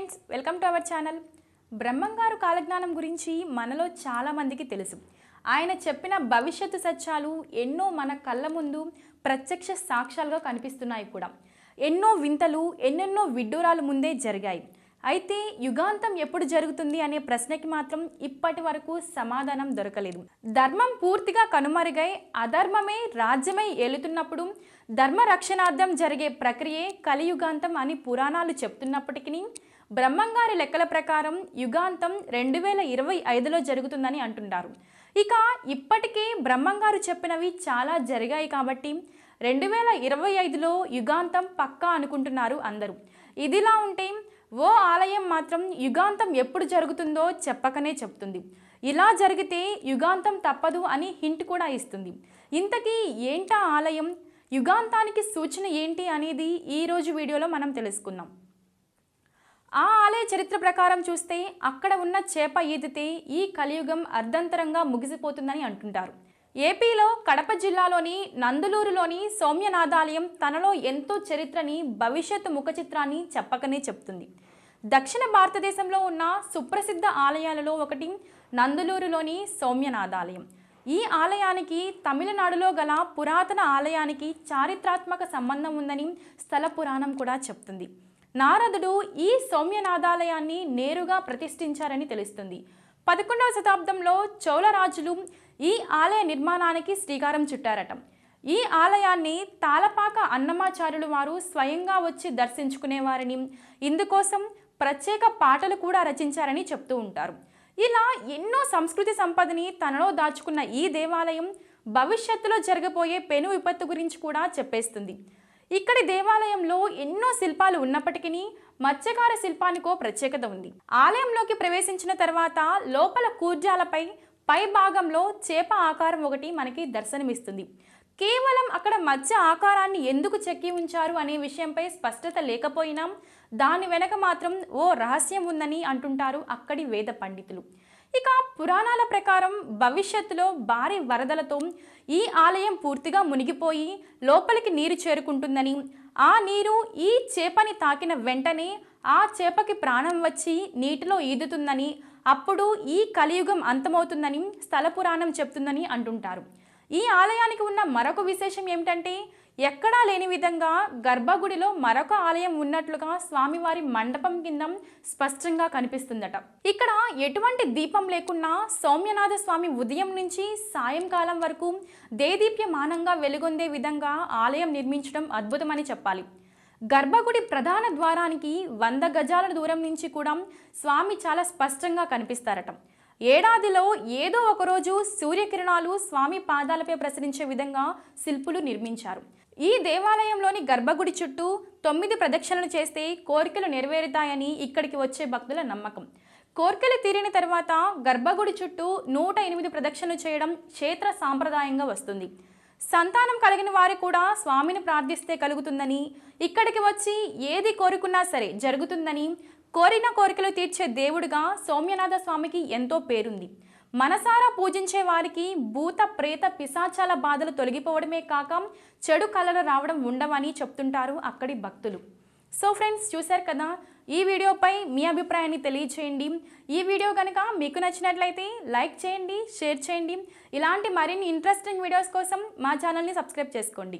Friends welcome to our channel. బ్రహ్మంగారు కాలజ్ఞానం గురించి మనలో చాలామందికి తెలుసు. ఆయన చెప్పిన భవిష్యత్తు సత్యాలు ఎన్నో మన కళ్ళ ముందు ప్రత్యక్ష సాక్ష్యాలుగా కనిపిస్తున్నాయి కూడా. ఎన్నో వింతలు ఎన్నెన్నో విడ్డూరాలు ముందే జరిగాయి. అయితే యుగాంతం ఎప్పుడు జరుగుతుంది అనే ప్రశ్నకి మాత్రం ఇప్పటి వరకు సమాధానం దొరకలేదు. ధర్మం పూర్తిగా కనుమరుగై అధర్మమే రాజ్యమై ఏలుతున్నప్పుడు ధర్మ రక్షణార్థం జరిగే ప్రక్రియే కలియుగాంతం అని పురాణాలు చెప్తున్నప్పటికీ బ్రహ్మంగారి లెక్కల ప్రకారం యుగాంతం రెండు వేల ఇరవై ఐదులో జరుగుతుందని అంటున్నారు ఇక ఇప్పటికే బ్రహ్మంగారు చెప్పినవి చాలా జరిగాయి కాబట్టి రెండు వేల ఇరవై ఐదులో యుగాంతం పక్కా అనుకుంటున్నారు అందరూ. ఇదిలా ఉంటే ఓ ఆలయం మాత్రం యుగాంతం ఎప్పుడు జరుగుతుందో చెప్పకనే చెప్తుంది. ఇలా జరిగితే యుగాంతం తప్పదు అని హింట్ కూడా ఇస్తుంది. ఇంతకీ ఏంటా ఆలయం? యుగాంతానికి సూచన ఏంటి అనేది ఈరోజు వీడియోలో మనం తెలుసుకుందాం. ఆ ఆలయ చరిత్ర ప్రకారం చూస్తే అక్కడ ఉన్న చేప ఈదితే ఈ కలియుగం అర్ధంతరంగా ముగిసిపోతుందని అంటుంటారు. ఏపీలో కడప జిల్లాలోని నందులూరులోని సౌమ్యనాథాలయం తనలో ఎంతో చరిత్రని భవిష్యత్తు ముఖ చిత్రాన్ని చెప్పకనే చెప్తుంది. దక్షిణ భారతదేశంలో ఉన్న సుప్రసిద్ధ ఆలయాలలో ఒకటి నందులూరులోని సౌమ్యనాథాలయం. ఈ ఆలయానికి తమిళనాడులో గల పురాతన ఆలయానికి చారిత్రాత్మక సంబంధం ఉందని స్థల పురాణం కూడా చెప్తుంది. నారదుడు ఈ సౌమ్యనాథాలయాన్ని నేరుగా ప్రతిష్ఠించారని తెలుస్తుంది. పదకొండవ శతాబ్దంలో చోళరాజులు ఈ ఆలయ నిర్మాణానికి శ్రీకారం చుట్టారట. ఈ ఆలయాన్ని తాళపాక అన్నమాచార్యులు వారు స్వయంగా వచ్చి దర్శించుకునేవారని ఇందుకోసం ప్రత్యేక పాటలు కూడా రచించారని చెప్తూ ఉంటారు. ఇలా ఎన్నో సంస్కృతి సంపదని తనలో దాచుకున్న ఈ దేవాలయం భవిష్యత్తులో జరగబోయే పెను విపత్తు గురించి కూడా చెప్పేస్తుంది. ఇక్కడి దేవాలయంలో ఎన్నో శిల్పాలు ఉన్నప్పటికీ మత్స్యకార శిల్పానికో ప్రత్యేకత ఉంది. ఆలయంలోకి ప్రవేశించిన తర్వాత లోపల కూర్జాలపై పై భాగంలో చేప ఆకారం ఒకటి మనకి దర్శనమిస్తుంది. కేవలం అక్కడ మత్స్య ఆకారాన్ని ఎందుకు చెక్కి ఉంచారు అనే విషయంపై స్పష్టత లేకపోయినా దాని వెనక మాత్రం ఓ రహస్యం ఉందని అంటుంటారు అక్కడి వేద పండితులు. ఇక పురాణాల ప్రకారం భవిష్యత్తులో భారీ వరదలతో ఈ ఆలయం పూర్తిగా మునిగిపోయి లోపలికి నీరు చేరుకుంటుందని ఆ నీరు ఈ చేపని తాకిన వెంటనే ఆ చేపకి ప్రాణం వచ్చి నీటిలో ఈదుతుందని అప్పుడు ఈ కలియుగం అంతమవుతుందని స్థల పురాణం చెప్తుందని అంటుంటారు. ఈ ఆలయానికి ఉన్న మరొక విశేషం ఏమిటంటే ఎక్కడా లేని విధంగా గర్భగుడిలో మరొక ఆలయం ఉన్నట్లుగా స్వామివారి మండపం కింద స్పష్టంగా కనిపిస్తుందట. ఇక్కడ ఎటువంటి దీపం లేకున్నా సౌమ్యనాథ స్వామి ఉదయం నుంచి సాయంకాలం వరకు దేదీప్యమానంగా వెలుగొందే విధంగా ఆలయం నిర్మించడం అద్భుతమని చెప్పాలి. గర్భగుడి ప్రధాన ద్వారానికి వంద గజాల దూరం నుంచి కూడా స్వామి చాలా స్పష్టంగా కనిపిస్తారట. ఏడాదిలో ఏదో ఒకరోజు సూర్యకిరణాలు స్వామి పాదాలపై ప్రసరించే విధంగా శిల్పులు నిర్మించారు. ఈ దేవాలయంలోని గర్భగుడి చుట్టూ తొమ్మిది ప్రదక్షిణలు చేస్తే కోరికలు నెరవేరుతాయని ఇక్కడికి వచ్చే భక్తుల నమ్మకం. కోరికలు తీరిన తర్వాత గర్భగుడి చుట్టూ నూట ఎనిమిది ప్రదక్షిణలు చేయడం క్షేత్ర సాంప్రదాయంగా వస్తుంది. సంతానం కలిగిన వారు కూడా స్వామిని ప్రార్థిస్తే కలుగుతుందని ఇక్కడికి వచ్చి ఏది కోరుకున్నా సరే జరుగుతుందని కోరిన కోరికలు తీర్చే దేవుడిగా సౌమ్యనాథ స్వామికి ఎంతో పేరుంది. మనసారా పూజించే వారికి భూత ప్రేత పిశాచాల బాధలు తొలగిపోవడమే కాక చెడు కళలు రావడం ఉండవని చెప్తుంటారు అక్కడి భక్తులు. సో ఫ్రెండ్స్ చూశారు కదా ఈ వీడియోపై మీ అభిప్రాయాన్ని తెలియచేయండి. ఈ వీడియో కనుక మీకు నచ్చినట్లయితే లైక్ చేయండి షేర్ చేయండి. ఇలాంటి మరిన్ని ఇంట్రెస్టింగ్ వీడియోస్ కోసం మా ఛానల్ని సబ్స్క్రైబ్ చేసుకోండి.